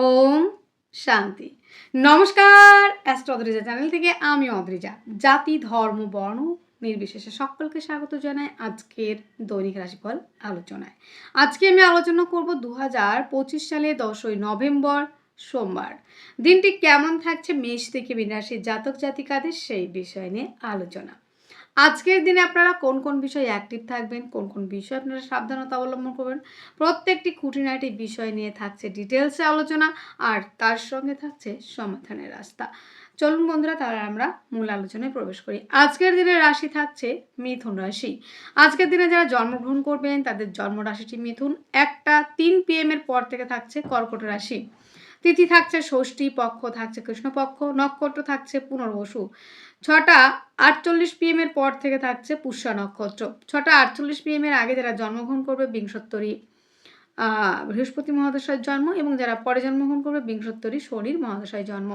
ওম শান্তি। নমস্কার astro Adrija channel থেকে আমি অদ্রিজা জাতি, ধর্ম, বর্ণ নির্বিশেষে সকলকে স্বাগত জানাই আজকের দৈনিক রাশিফল আলোচনায়। আজকে আমি আলোচনা করব দু হাজার পঁচিশ সালে দশই নভেম্বর সোমবার। দিনটি কেমন থাকছে মেষ থেকে বিনাশী জাতক জাতিকাদের সেই বিষয় নিয়ে আলোচনা। আজকের দিনে আপনারা কোন কোন বিষয়ে অ্যাক্টিভ থাকবেন, কোন কোন বিষয়ে আপনারা সাবধানতা অবলম্বন করবেন, প্রত্যেকটি খুঁটিনাটি বিষয় নিয়ে থাকছে ডিটেলসে আলোচনা আর তার সঙ্গে থাকছে সমাধানের রাস্তা। চলুন বন্ধুরা, তাহলে আমরা মূল আলোচনায় প্রবেশ করি। আজকের দিনের রাশি থাকছে মিথুন রাশি। আজকের দিনে যারা জন্মগ্রহণ করবেন, তাদের জন্ম রাশিটি মিথুন। একটা তিন পিএম এর পর থেকে থাকছে কর্কট রাশি। তিথি থাকছে ষষ্ঠী পক্ষ, থাকছে কৃষ্ণপক্ষ, নক্ষত্র থাকছে পুনর্বসু। ছটা আটচল্লিশ পিএম এর পর থেকে থাকছে পুষ্যা নক্ষত্র। ছটা আটচল্লিশ পিএম এর আগে যারা জন্মগ্রহণ করবে বিংশত্তরী বৃহস্পতি মহাদশায় জন্ম এবং যারা পরে জন্মগ্রহণ করবে বিংশত্তরী শনির মহাদশায় জন্ম।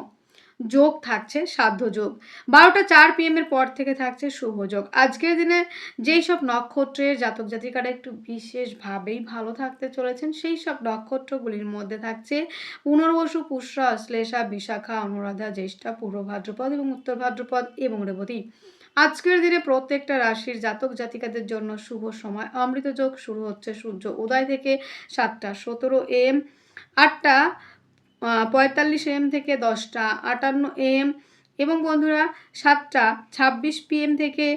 যোগ থাকছে, সাধ্য যোগ। বারোটা চার পিএম এর পর থেকে থাকছে শুভ যোগ। আজকের দিনে যেই সব নক্ষত্রের জাতক জাতিকারা একটু বিশেষভাবেই ভালো থাকতে চলেছেন, সেই সব নক্ষত্রগুলির মধ্যে থাকছে পুনর্বসু, পুষ্যা, শ্লেষা, বিশাখা, অনুরাধা, জ্যেষ্ঠা, পূর্ব ভাদ্রপদ এবং উত্তর ভাদ্রপদ এবং রেবতী। আজকের দিনে প্রত্যেকটা রাশির জাতক জাতিকাদের জন্য শুভ সময়। অমৃত যোগ শুরু হচ্ছে সূর্য উদয় থেকে সাতটা সতেরো এম আটটা পঁয়তাল্লিশ এম থেকে দশটা, আটান্ন এম এবং বন্ধুরা সাতটা, ছাব্বিশ পিএম থেকে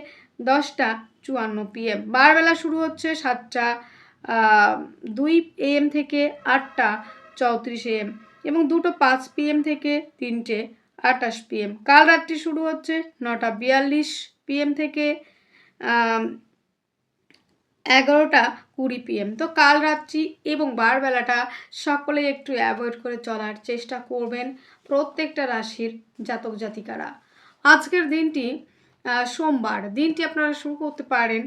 দশটা, চুয়ান্ন পিএম বারবেলা শুরু হচ্ছে সাতটা দুই এম থেকে আটটা, চৌত্রিশ এম এবং দুটো পাঁচ পিএম থেকে তিনটে, আটাশ পিএম কাল রাত্রি শুরু হচ্ছে নটা বিয়াল্লিশ পিএম থেকে এগারোটা কুড়ি পিএম তো কাল রাত্রি এবং বারবেলাটা সকলে একটু অ্যাভয়েড করে চলার চেষ্টা করবেন প্রত্যেকটা রাশির জাতক জাতিকারা। আজকের দিনটি সোমবার। দিনটি আপনারা শুরু করতে পারেন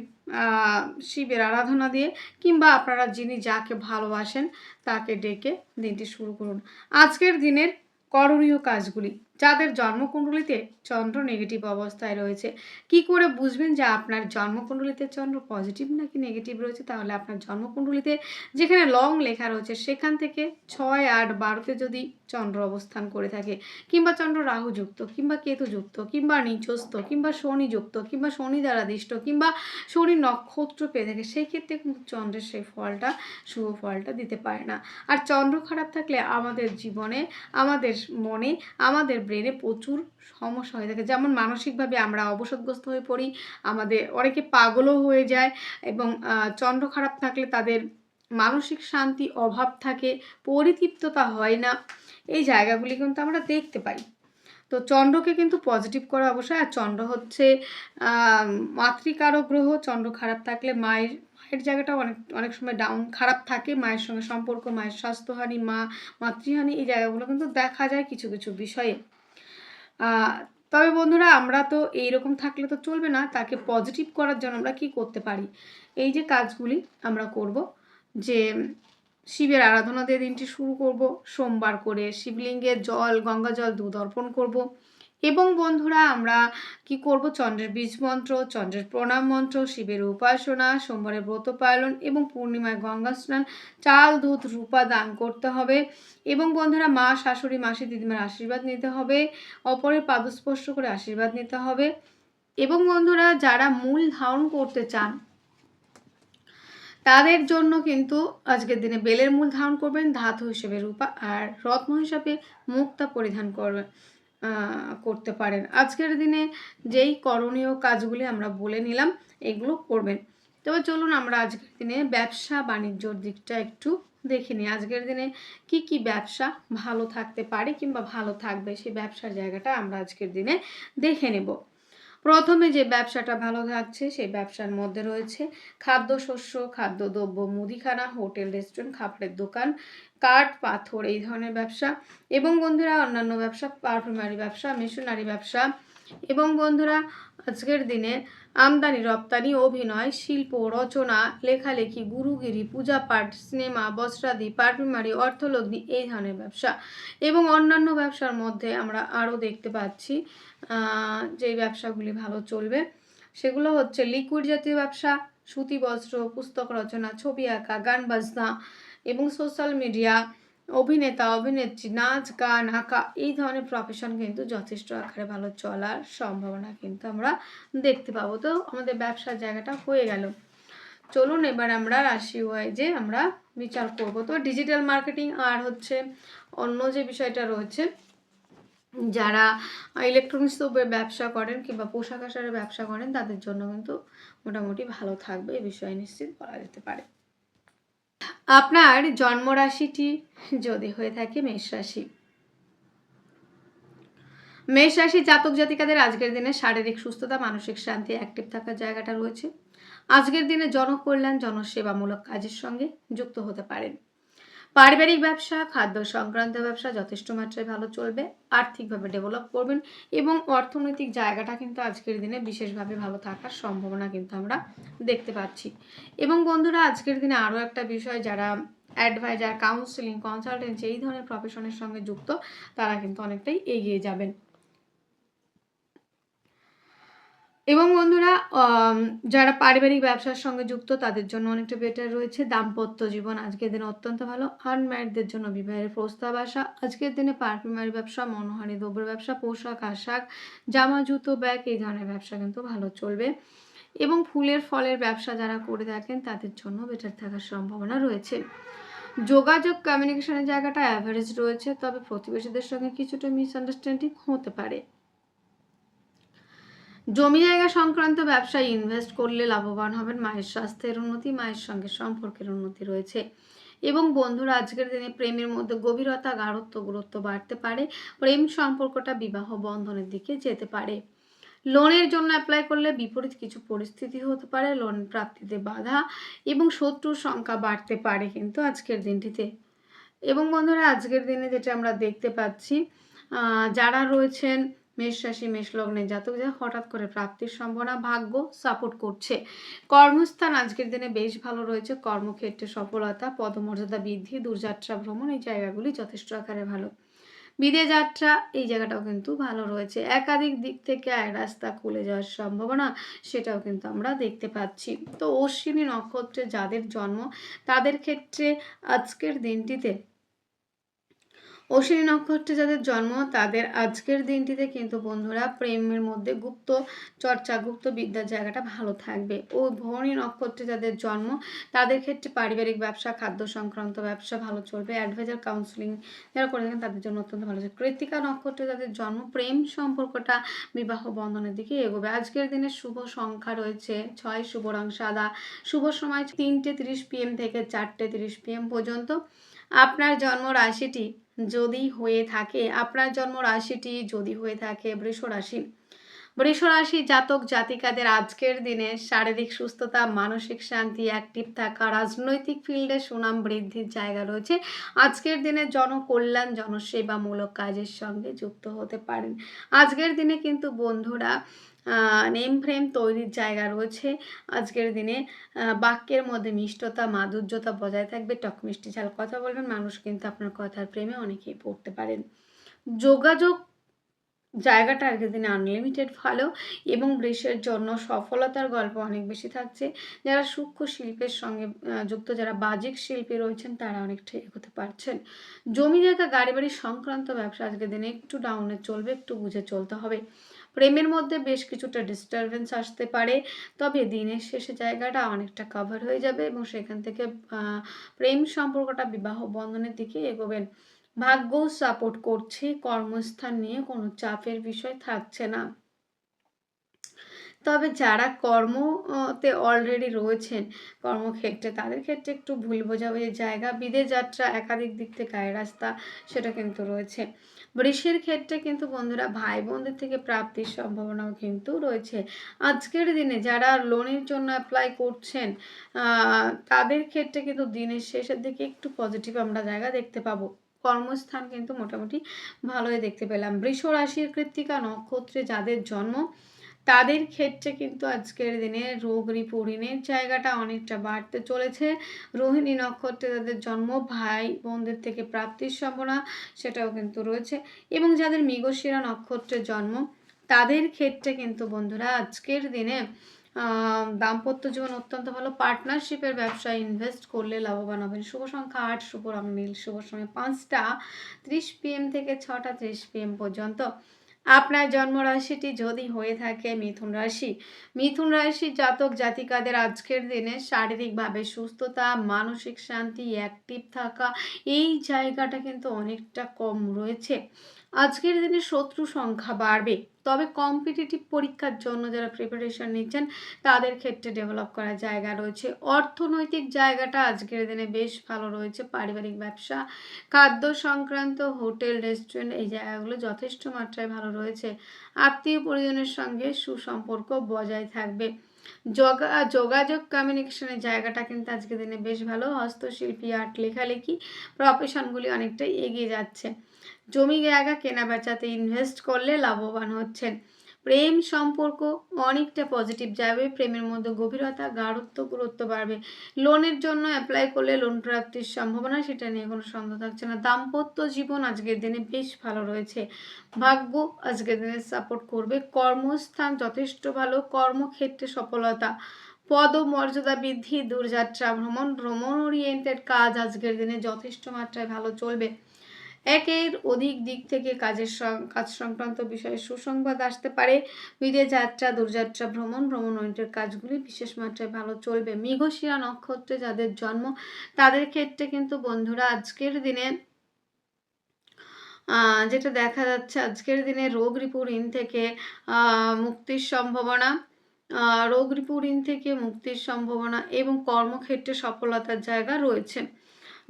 শিবের আরাধনা দিয়ে কিংবা আপনারা যিনি যাকে ভালোবাসেন তাকে ডেকে দিনটি শুরু করুন। আজকের দিনের করণীয় কাজগুলি যাদের জন্মকুণ্ডলিতে চন্দ্র নেগেটিভ অবস্থায় রয়েছে। কি করে বুঝবেন যে আপনার জন্মকুণ্ডলিতে চন্দ্র পজিটিভ নাকি নেগেটিভ রয়েছে? তাহলে আপনার জন্মকুণ্ডলিতে যেখানে লং লেখা রয়েছে, সেখান থেকে ছয় আট বারোতে যদি চন্দ্র অবস্থান করে থাকে, কিংবা চন্দ্র রাহু যুক্ত কিংবা কেতু যুক্ত কিংবা নিচস্থ, কিংবা শনি যুক্ত কিংবা শনি দ্বারা দিষ্ট, কিংবা শনি নক্ষত্র পেয়ে থাকে সেই ক্ষেত্রে কিন্তু চন্দ্রের সেই ফলটা, শুভ ফলটা দিতে পারে না। আর চন্দ্র খারাপ থাকলে আমাদের জীবনে, আমাদের মনে, আমাদের ব্রেনে প্রচুর সমস্যা হয়ে থাকে। যেমন মানসিকভাবে আমরা অবসাদগ্রস্ত হয়ে পড়ি, আমাদের অনেকে পাগলও হয়ে যায় এবং চন্দ্র খারাপ থাকলে তাদের মানসিক শান্তি অভাব থাকে, পরিতৃপ্ততা হয় না। এই জায়গাগুলি কিন্তু আমরা দেখতে পাই। তো চন্দ্রকে কিন্তু পজিটিভ করা অবশ্যই। আর চন্দ্র হচ্ছে মাতৃকারক গ্রহ। চন্দ্র খারাপ থাকলে মায়ের মায়ের জায়গাটা অনেক অনেক সময় ডাউন খারাপ থাকে। মায়ের সঙ্গে সম্পর্ক, মায়ের স্বাস্থ্যহানি, মা, মাতৃহানি, এই জায়গাগুলো কিন্তু দেখা যায় কিছু কিছু বিষয়ে। তবে বন্ধুরা, আমরা তো এই রকম থাকলে তো চলবে না। তাকে পজিটিভ করার জন্য আমরা কি করতে পারি? এই যে কাজগুলি আমরা করব, যে শিবের আরাধনা দিয়ে দিনটি শুরু করব, সোমবার করে শিবলিঙ্গের জল, গঙ্গা জল দুধ অর্পণ করব। এবং বন্ধুরা, আমরা কি করব? চন্দ্রের বীজ মন্ত্র, চন্দ্রের প্রণাম মন্ত্র, শিবের উপাসনা, সোমবারের ব্রত পালন এবং পূর্ণিমায় গঙ্গা স্নান, চাল, দুধ, রূপা দান করতে হবে। এবং বন্ধুরা, মা, শাশুড়ি, মাসি, দিদিমার আশীর্বাদ নিতে হবে। অপরের পাদস্পর্শ করে আশীর্বাদ নিতে হবে। এবং বন্ধুরা, যারা মূল ধারণ করতে চান, তাদের জন্য কিন্তু আজকের দিনে বেলের মূল ধারণ করবেন, ধাতু হিসেবে রূপা আর রত্ন হিসাবে মুক্তা পরিধান করবেন। করতে পারেন। আজকের দিনে যেই করণীয় কাজগুলি আমরা বলে নিলাম, এগুলো করবেন। তবে চলুন আমরা আজকের দিনে ব্যবসা বাণিজ্যর দিকটা একটু দেখে নিই। আজকের দিনে কি কি ব্যবসা ভালো থাকতে পারে কিংবা ভালো থাকবে, সেই ব্যবসার জায়গাটা আমরা আজকের দিনে দেখে নেব। প্রথমে যে ব্যবসাটা ভালো থাকছে, সেই ব্যবসার মধ্যে রয়েছে খাদ্যশস্য, খাদ্যদ্রব্য, মুদিখানা, হোটেল, রেস্টুরেন্ট, খাবারের দোকান, কাঠ, পাথর, এই ধরনের ব্যবসা। এবং বন্ধুরা, অন্যান্য ব্যবসা, পারফিউমারি ব্যবসা, মিশনারি ব্যবসা। এবং বন্ধুরা, আজকের দিনে আমদানি, রপ্তানি, অভিনয়, শিল্প, রচনা, লেখালেখি, গুরুগিরি পূজা পাঠ সিনেমা, বস্ত্রাদি পারফিউমারি অর্থলগ্নি, এই ধরনের ব্যবসা এবং অন্যান্য ব্যবসার মধ্যে আমরা আরও দেখতে পাচ্ছি যে ব্যবসাগুলি ভালো চলবে। সেগুলো হচ্ছে লিকুইড জাতীয় ব্যবসা, সুতি বস্ত্র, পুস্তক রচনা, ছবি আঁকা, গান বাজনা এবং সোশ্যাল মিডিয়া অভিনেতা, অভিনেত্রী, নাচ, গান, আঁকা এই ধরনের প্রফেশন কিন্তু যথেষ্ট আকারে ভালো চলার সম্ভাবনা কিন্তু আমরা দেখতে পাবো। তো আমাদের ব্যবসার জায়গাটা হয়ে গেল। চলুন এবার আমরা রাশি ওয়াইজে আমরা বিচার করব। তো ডিজিটাল মার্কেটিং আর হচ্ছে অন্য যে বিষয়টা রয়েছে, যারা ইলেকট্রনিক্স দ্রব্যের ব্যবসা করেন কিংবা পোশাক আশাকের ব্যবসা করেন, তাদের জন্য কিন্তু মোটামুটি ভালো থাকবে। এই বিষয়ে নিশ্চিত বলা যেতে পারে। আপনার জন্মরাশিটি যদি হয়ে থাকে মেষ রাশি। মেষ রাশি জাতক জাতিকাদের আজকের দিনে শারীরিক সুস্থতা, মানসিক শান্তি অ্যাক্টিভ থাকার জায়গাটা রয়েছে। আজকের দিনে জনকল্যাণ, জনসেবামূলক কাজের সঙ্গে যুক্ত হতে পারেন। পারিবারিক ব্যবসা, খাদ্য সংক্রান্ত ব্যবসা যথেষ্ট মাত্রায় ভালো চলবে, আর্থিকভাবে ডেভেলপ করবেন এবং অর্থনৈতিক জায়গাটা কিন্তু আজকের দিনে বিশেষভাবে ভালো থাকার সম্ভাবনা কিন্তু আমরা দেখতে পাচ্ছি। এবং বন্ধুরা, আজকের দিনে আরও একটা বিষয়, যারা অ্যাডভাইজার কাউন্সিলিং কনসালটেন্সি এই ধরনের প্রফেশনের সঙ্গে যুক্ত, তারা কিন্তু অনেকটাই এগিয়ে যাবেন। এবং বন্ধুরা যারা পারিবারিক ব্যবসার সঙ্গে যুক্ত, তাদের জন্য অনেকটা বেটার রয়েছে। দাম্পত্য জীবন আজকের দিনে অত্যন্ত ভালো। আনম্যারিডদের জন্য বিবাহের প্রস্তাব আসা। আজকের দিনে পারফিউমারি ব্যবসা, মনোহারি দ্রব্য ব্যবসা, পোশাক, আশাক, জামা, জুতো ব্যাগ এই ধরনের ব্যবসা কিন্তু ভালো চলবে। এবং ফুলের, ফলের ব্যবসা যারা করে থাকেন, তাদের জন্য বেটার থাকার সম্ভাবনা রয়েছে। যোগাযোগ কমিউনিকেশনের জায়গাটা অ্যাভারেজ রয়েছে, তবে প্রতিবেশীদের সঙ্গে কিছুটা মিসআন্ডারস্ট্যান্ডিং হতে পারে। জমি জায়গা সংক্রান্ত ব্যবসায় ইনভেস্ট করলে লাভবান হবেন মায়ের স্বাস্থ্যের উন্নতি, মায়ের সঙ্গে সম্পর্কের উন্নতি রয়েছে। এবং বন্ধুরা, আজকের দিনে প্রেমের মধ্যে গভীরতা, গাঢ়ত্ব, গুরুত্ব বাড়তে পারে। প্রেম সম্পর্কটা বিবাহ বন্ধনের দিকে যেতে পারে। লোনের জন্য অ্যাপ্লাই করলে বিপরীত কিছু পরিস্থিতি হতে পারে। লোন প্রাপ্তিতে বাধা এবং শত্রুর সংখ্যা বাড়তে পারে কিন্তু আজকের দিনটিতে। এবং বন্ধুরা, আজকের দিনে যেটা আমরা দেখতে পাচ্ছি যারা রয়েছেন মেষ রাশি মেষ লগ্নে জাতক যা হঠাৎ করে প্রাপ্তির সম্ভাবনা, ভাগ্য সাপোর্ট করছে। কর্মস্থান আজকের দিনে বেশ ভালো রয়েছে। কর্মক্ষেত্রে সফলতা, পদমর্যাদা বৃদ্ধি, দূরযাত্রা ভ্রমণ এই জায়গাগুলি যথেষ্ট আকারে ভালো। বিদে যাত্রা এই জায়গাটাও কিন্তু ভালো রয়েছে। একাধিক দিক থেকে এক রাস্তা খুলে যাওয়ার সম্ভাবনা সেটাও কিন্তু আমরা দেখতে পাচ্ছি। তো অশ্বিনী নক্ষত্রে যাদের জন্ম, তাদের ক্ষেত্রে আজকের দিনটিতে অশ্বিনী নক্ষত্রে যাদের জন্ম, তাদের আজকের দিনটিতে কিন্তু বন্ধুরা প্রেমের মধ্যে গুপ্ত চর্চা, গুপ্ত বিদ্যার জায়গাটা ভালো থাকবে। ও ভরণী নক্ষত্রে যাদের জন্ম, তাদের ক্ষেত্রে পারিবারিক ব্যবসা, খাদ্য সংক্রান্ত ব্যবসা ভালো চলবে। অ্যাডভাইজার কাউন্সিলিং যারা করে থাকেন, তাদের জন্য অত্যন্ত ভালো চলবে। কৃতিকা নক্ষত্রে যাদের জন্ম, প্রেম সম্পর্কটা বিবাহ বন্ধনের দিকে এগোবে। আজকের দিনে শুভ সংখ্যা রয়েছে ছয়, শুভ রং সাদা। শুভ সময় তিনটে তিরিশ পিএম থেকে চারটে তিরিশ পিএম পর্যন্ত। আপনার জন্ম রাশিটি যদি হয়ে থাকে, আপনার জন্ম রাশিটি যদি হয়ে থাকে বৃষ রাশি। রাশি জাতক জাতিকাদের আজকের দিনে শারীরিক সুস্থতা, মানসিক শান্তি অ্যাক্টিভ থাকা, রাজনৈতিক ফিল্ডে সুনাম বৃদ্ধির জায়গা রয়েছে। আজকের দিনে জনকল্যাণ, জনসেবামূলক কাজের সঙ্গে যুক্ত হতে পারেন। আজকের দিনে কিন্তু বন্ধুরা নেম ফ্রেম তৈরির জায়গা রয়েছে। আজকের দিনে বাক্যের মধ্যে মিষ্টতা, মাধুর্যতা বজায় থাকবে। টক মিষ্টি ঝাল কথা বলবেন, মানুষ কিন্তু আপনার কথার প্রেমে অনেকেই পড়তে পারেন। যোগাযোগ জায়গাটা আজকের দিনে আনলিমিটেড ভালো এবং বৃষের জন্য সফলতার গল্প অনেক বেশি থাকছে। যারা সূক্ষ্ম শিল্পের সঙ্গে যুক্ত, যারা বাজিক শিল্পী রয়েছেন, তারা অনেকটা এগোতে পারছেন। জমি জায়গা, গাড়ি বাড়ি সংক্রান্ত ব্যবসা আজকের দিনে একটু ডাউনে চলবে, একটু বুঝে চলতে হবে। প্রেমের মধ্যে বেশ কিছুটা ডিস্টারবেন্স আসতে পারে, তবে দিনের শেষে জায়গাটা অনেকটা কভার হয়ে যাবে এবং সেখান থেকে প্রেম সম্পর্কটা বিবাহ বন্ধনের দিকে এগোবেন। ভাগ্য সাপোর্ট করছে, কর্মস্থান নিয়ে কোনো চাপের বিষয় থাকছে না। তবে যারা কর্মতে অলরেডি রয়েছেন, কর্মক্ষেত্রে তাদের ক্ষেত্রে একটু ভুল বোঝাবুঝির জায়গা, বিদেশ যাত্রা একাধিক দিক থেকে আয় রাস্তা, সেটা কিন্তু রয়েছে। বৃষের ক্ষেত্রে কিন্তু বন্ধুরা ভাই বোনদের থেকে প্রাপ্তির সম্ভাবনাও কিন্তু রয়েছে। আজকের দিনে যারা লোনের জন্য অ্যাপ্লাই করছেন তাদের ক্ষেত্রে কিন্তু দিনের শেষের দিকে একটু পজিটিভ আমরা জায়গা দেখতে পাবো। কর্মস্থান কিন্তু মোটামুটি ভালোই দেখতে পেলাম। বৃষ রাশির কৃত্তিকা নক্ষত্রে যাদের জন্ম তাদের ক্ষেত্রে কিন্তু আজকের দিনে রোগ রিপোরিনের জায়গাটা অনেকটা বাড়তে চলেছে। রোহিণী নক্ষত্রে তাদের জন্ম, ভাই বোনদের থেকে প্রাপ্তির সম্ভাবনা সেটাও কিন্তু রয়েছে এবং যাদের মৃগশিরা নক্ষত্রে জন্ম, তাদের ক্ষেত্রে কিন্তু বন্ধুরা আজকের দিনে দাম্পত্য জীবন অত্যন্ত ভালো। পার্টনারশিপের ব্যবসায় ইনভেস্ট করলে লাভবান হবেন। শুভ সংখ্যা আট, শুভ রং নীল, শুভ সময় পাঁচটা, ত্রিশ পিএম থেকে ছটা, ত্রিশ পিএম পর্যন্ত। আপনার জন্মরাশিটি যদি হয়ে থাকে মিথুন রাশি, মিথুন রাশির জাতক জাতিকাদের আজকের দিনে শারীরিকভাবে সুস্থতা, মানসিক শান্তি অ্যাক্টিভ থাকা, এই জায়গাটা কিন্তু অনেকটা কম রয়েছে। আজকের দিনে শত্রু সংখ্যা বাড়বে। তবে কম্পিটিটিভ পরীক্ষার জন্য যারা প্রিপারেশন নিচ্ছেন, তাদের ক্ষেত্রে ডেভেলপ করার জায়গা রয়েছে। অর্থনৈতিক জায়গাটা আজকের দিনে বেশ ভালো রয়েছে। পারিবারিক ব্যবসা, খাদ্য সংক্রান্ত, হোটেল রেস্টুরেন্ট এই জায়গাগুলো যথেষ্ট মাত্রায় ভালো রয়েছে। আত্মীয় পরিজনের সঙ্গে সুসম্পর্ক বজায় থাকবে। যোগা, যোগাযোগ কমিউনিকেশনের জায়গাটা কিন্তু আজকের দিনে বেশ ভালো। হস্তশিল্পী আর্ট লেখালেখি প্রফেশনগুলি অনেকটাই এগিয়ে যাচ্ছে। জমি জায়গা কেনা বেচাতে ইনভেস্ট করলে লাভবান হচ্ছেন। প্রেম সম্পর্ক অনেকটা পজিটিভ যাবে, প্রেমের মধ্যে গভীরতা, গাঢ়ত্ব, গুরুত্ব বাড়বে। লোনের জন্য অ্যাপ্লাই করলে লোন প্রাপ্তির সম্ভাবনা, সেটা নিয়ে কোনো সন্দেহ থাকছে না। দাম্পত্য জীবন আজকের দিনে বেশ ভালো রয়েছে। ভাগ্য আজকের দিনে সাপোর্ট করবে। কর্মস্থান যথেষ্ট ভালো, কর্মক্ষেত্রে সফলতা। পদ মর্যাদা বৃদ্ধি, দূরযাত্রা, ভ্রমণ ভ্রমণ ওরিয়েন্টেড কাজ আজকের দিনে যথেষ্ট মাত্রায় ভালো চলবে। একের অধিক দিক থেকে কাজের কাজ সংক্রান্ত বিষয়ে সুসংবাদ আসতে পারে। বিদেশ যাত্রা, দূরযাত্রা, ভ্রমণ ভ্রমণ ওরিয়েন্টেড কাজগুলি বিশেষ মাত্রায় ভালো চলবে। মৃগশিরা নক্ষত্রে যাদের জন্ম, তাদের ক্ষেত্রে কিন্তু বন্ধুরা আজকের দিনে যেটা দেখা যাচ্ছে আজকের দিনে রোগ রিপুরিন থেকে মুক্তির সম্ভাবনা রোগ রিপুরিন থেকে মুক্তির সম্ভাবনা এবং কর্মক্ষেত্রে সফলতার জায়গা রয়েছে।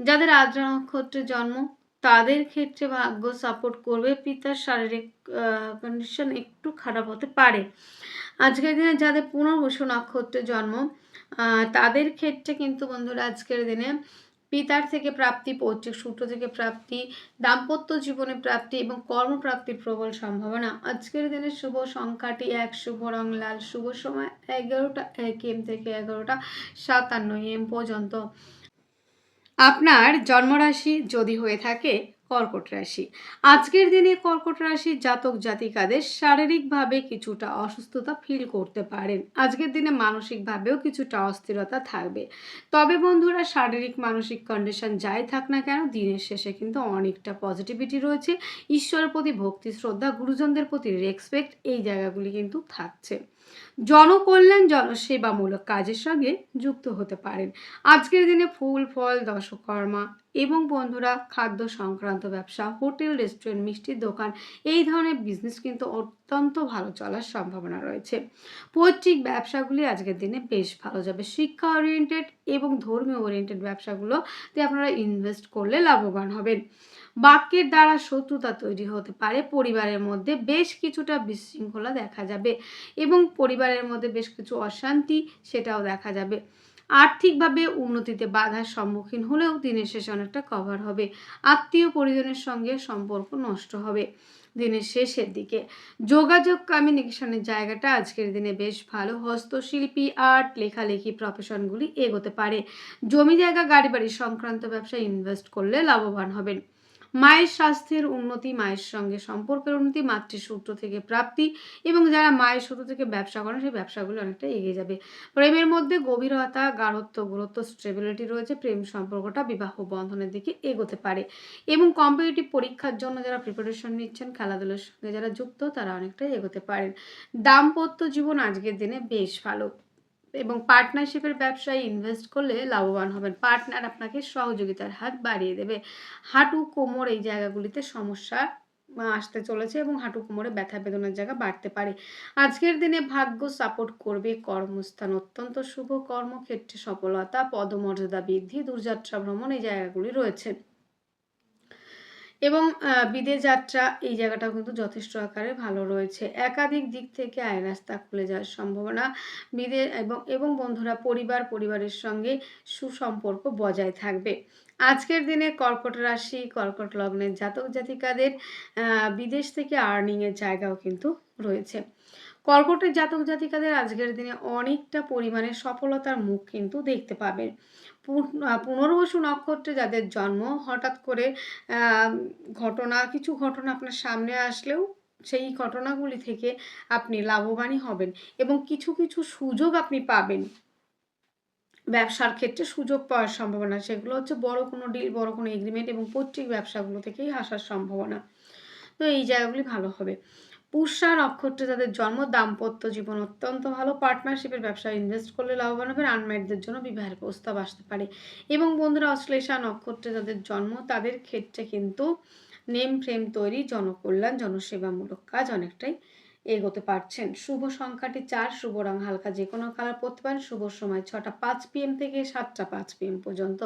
যাদের আদ্রা নক্ষত্রে জন্ম তাদের ক্ষেত্রে ভাগ্য সাপোর্ট করবে, পিতার শারীরিক কন্ডিশন একটু খারাপ হতে পারে। আজকের দিনে যাদের পুনর্বসু নক্ষত্রে জন্ম তাদের ক্ষেত্রে কিন্তু বন্ধুরা আজকের দিনে পিতার থেকে প্রাপ্তি, পৈতৃক সূত্র থেকে প্রাপ্তি, দাম্পত্য জীবনে প্রাপ্তি এবং কর্মপ্রাপ্তির প্রবল সম্ভাবনা। আজকের দিনে শুভ সংখ্যাটি এক, শুভ রং লাল, শুভ সময় এগারোটা, এক এম থেকে এগারোটা, সাতান্ন এম পর্যন্ত। আপনার জন্মরাশি যদি হয়ে থাকে কর্কট রাশি। আজকের দিনে কর্কট রাশির জাতক জাতিকাদের শারীরিকভাবে কিছুটা অসুস্থতা ফিল করতে পারেন। আজকের দিনে মানসিকভাবেও কিছুটা অস্থিরতা থাকবে। তবে বন্ধুরা, শারীরিক মানসিক কন্ডিশন যাই থাক না কেন, দিনের শেষে কিন্তু অনেকটা পজিটিভিটি রয়েছে। ঈশ্বরের প্রতি ভক্তি, শ্রদ্ধা, গুরুজনদের প্রতি রেসপেক্ট এই জায়গাগুলি কিন্তু থাকছে। জনকল্যাণ জনসেবামূলক কাজের সঙ্গে যুক্ত হতে পারেন। আজকের দিনে ফুল, ফল, দশকর্মা এবং বন্ধুরা খাদ্য সংক্রান্ত ব্যবসা, হোটেল, রেস্টুরেন্ট, মিষ্টির দোকান এই ধরনের বিজনেস কিন্তু অত্যন্ত ভালো চলার সম্ভাবনা রয়েছে। পৈতৃক ব্যবসাগুলি আজকের দিনে বেশ ভালো যাবে। শিক্ষা ওরিয়েন্টেড এবং ধর্মীয় ওরিয়েন্টেড ব্যবসাগুলোতে আপনারা ইনভেস্ট করলে লাভবান হবেন। বাক্যের দ্বারা শত্রুতা তৈরি হতে পারে। পরিবারের মধ্যে বেশ কিছুটা বিশৃঙ্খলা দেখা যাবে এবং পরিবারের মধ্যে বেশ কিছু অশান্তি সেটাও দেখা যাবে। আর্থিকভাবে উন্নতিতে বাধার সম্মুখীন হলেও দিনের শেষে অনেকটা কভার হবে। আত্মীয় পরিজনের সঙ্গে সম্পর্ক নষ্ট হবে দিনের শেষের দিকে। যোগাযোগ কমিউনিকেশনের জায়গাটা আজকের দিনে বেশ ভালো। হস্তশিল্পী, আর্ট, লেখালেখি প্রফেশনগুলি এগোতে পারে। জমি জায়গা গাড়ি বাড়ি সংক্রান্ত ব্যবসায় ইনভেস্ট করলে লাভবান হবেন। মায়ের স্বাস্থ্যের উন্নতি, মায়ের সঙ্গে সম্পর্কের উন্নতি, মাতৃসূত্র থেকে প্রাপ্তি এবং যারা মায়ের সূত্র থেকে ব্যবসা করেন, সেই ব্যবসাগুলো অনেকটা এগিয়ে যাবে। প্রেমের মধ্যে গভীরতা, গাঢ়ত্ব, গুরুত্ব স্টেবিলিটি রয়েছে। প্রেম সম্পর্কটা বিবাহ বন্ধনের দিকে এগোতে পারে এবং কম্পিটিটিভ পরীক্ষার জন্য যারা প্রিপারেশন নিচ্ছেন, খেলাধুলার সঙ্গে যারা যুক্ত, তারা অনেকটাই এগোতে পারেন। দাম্পত্য জীবন আজকের দিনে বেশ ভালো। এবং পার্টনারশিপের ব্যবসায় ইনভেস্ট করলে লাভবান হবেন। পার্টনার আপনাকে সহযোগিতার হাত বাড়িয়ে দেবে। হাঁটু কোমর এই জায়গাগুলিতে সমস্যা আসতে চলেছে এবং হাঁটু কোমরে ব্যথা বেদনার জায়গা বাড়তে পারে। আজকের দিনে ভাগ্য সাপোর্ট করবে কর্মস্থান। অত্যন্ত শুভ কর্মক্ষেত্রে সফলতা, পদমর্যাদা বৃদ্ধি, দূরযাত্রা ভ্রমণ এই জায়গাগুলি রয়েছে। এবং বিদেশ যাত্রা এই জায়গাটাও কিন্তু যথেষ্ট আকারে ভালো রয়েছে। একাধিক দিক থেকে আয় রাস্তা খুলে যাওয়ার সম্ভাবনা বিদেশ এবং এবং বন্ধুরা পরিবার, পরিবারের সঙ্গে সুসম্পর্ক বজায় থাকবে। আজকের দিনে কর্কট রাশি, কর্কট লগ্নের জাতক জাতিকাদের বিদেশ থেকে আর্নিংয়ের জায়গাও কিন্তু রয়েছে। কর্কটের জাতক জাতিকাদের আজকের দিনে অনেকটা পরিমাণে সফলতার মুখ কিন্তু দেখতে পাবেন। পুনর্বসু নক্ষত্রে যাদের জন্ম, হঠাৎ করে ঘটনা, কিছু ঘটনা আপনার সামনে আসলেও সেই ঘটনাগুলি থেকে আপনি লাভবানই হবেন এবং কিছু কিছু সুযোগ আপনি পাবেন। ব্যবসার ক্ষেত্রে সুযোগ পাওয়ার সম্ভাবনা, সেগুলো হচ্ছে বড় কোনো ডিল বড় কোনো এগ্রিমেন্ট এবং পৈতৃক ব্যবসাগুলো থেকেই আসার সম্ভাবনা। তো এই জায়গাগুলি ভালো হবে। পুষ্যা নক্ষত্রে যাদের জন্ম, দাম্পত্য জীবন অত্যন্ত ভালো। পার্টনারশিপের ব্যবসায় ইনভেস্ট করলে লাভবান হবে আনম্যারিডদের জন্য বিবাহের প্রস্তাব আসতে পারে। এবং বন্ধুরা, অশ্লেষা নক্ষত্রে যাদের জন্ম, তাদের ক্ষেত্রে কিন্তু নেম ফ্রেম তৈরি, জনকল্যাণ, জনসেবামূলক কাজ অনেকটাই এগোতে পারছেন। শুভ সংখ্যাটি চার, শুভ রং হালকা যে কোনো কালার পরতে পারেন। শুভ সময় ছটা পাঁচ পিএম থেকে সাতটা পাঁচ পিএম পর্যন্ত।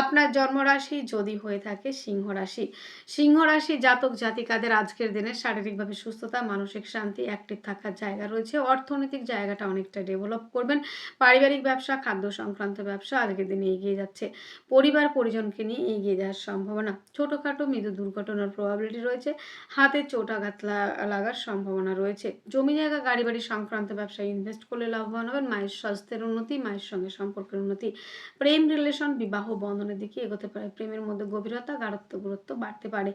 আপনার জন্মরাশি যদি হয়ে থাকে সিংহ রাশি। সিংহ রাশি জাতক জাতিকাদের আজকের দিনে শারীরিকভাবে সুস্থতা, মানসিক শান্তি অ্যাক্টিভ থাকার জায়গা রয়েছে। অর্থনৈতিক জায়গাটা অনেকটা ডেভেলপ করবেন। পারিবারিক ব্যবসা, খাদ্য সংক্রান্ত ব্যবসা আজকের দিনে এগিয়ে যাচ্ছে। পরিবার, পরিজনকে নিয়ে এগিয়ে যাওয়ার সম্ভাবনা। ছোটোখাটো মৃদু দুর্ঘটনার প্রবাবিলিটি রয়েছে। হাতে চোট আঘাত লাগার সম্ভাবনা রয়েছে। রয়েছে। জমি জায়গা গাড়ি বাড়ি সংক্রান্ত ব্যবসায় ইনভেস্ট করলে লাভবান হবেন। মায়ের স্বাস্থ্যের উন্নতি, মায়ের সঙ্গে সম্পর্কের উন্নতি। প্রেম রিলেশন বিবাহ বন্ধনের দিকে এগোতে পারে। প্রেমের মধ্যে গভীরতা, গাঢ়ত্ব, গুরুত্ব বাড়তে পারে।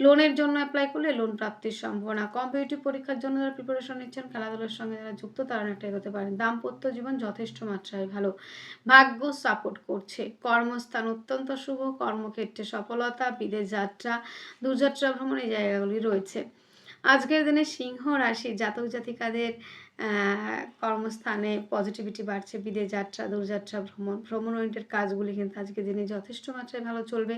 লোনের জন্য অ্যাপ্লাই করলে লোন প্রাপ্তির সম্ভাবনা কম্পিটিটিভ পরীক্ষার জন্য যারা প্রিপারেশন নিচ্ছেন, খেলাধুলার সঙ্গে যারা যুক্ত, তারা অনেকটা এগোতে পারেন দাম্পত্য জীবন যথেষ্ট মাত্রায় ভালো। ভাগ্য সাপোর্ট করছে। কর্মস্থান অত্যন্ত শুভ। কর্মক্ষেত্রে সফলতা, বিদেশ যাত্রা, দূরযাত্রা ভ্রমণ এই জায়গাগুলি রয়েছে। আজকের দিনে সিংহ রাশি জাতক জাতিকাদের কর্মস্থানে পজিটিভিটি বাড়ছে, বিদেশ যাত্রা দূরযাত্রা ভ্রমণ ভ্রমণ ওরিয়েন্টেড কাজগুলি কিন্তু আজকের দিনে যথেষ্ট মাত্রায় ভালো চলবে।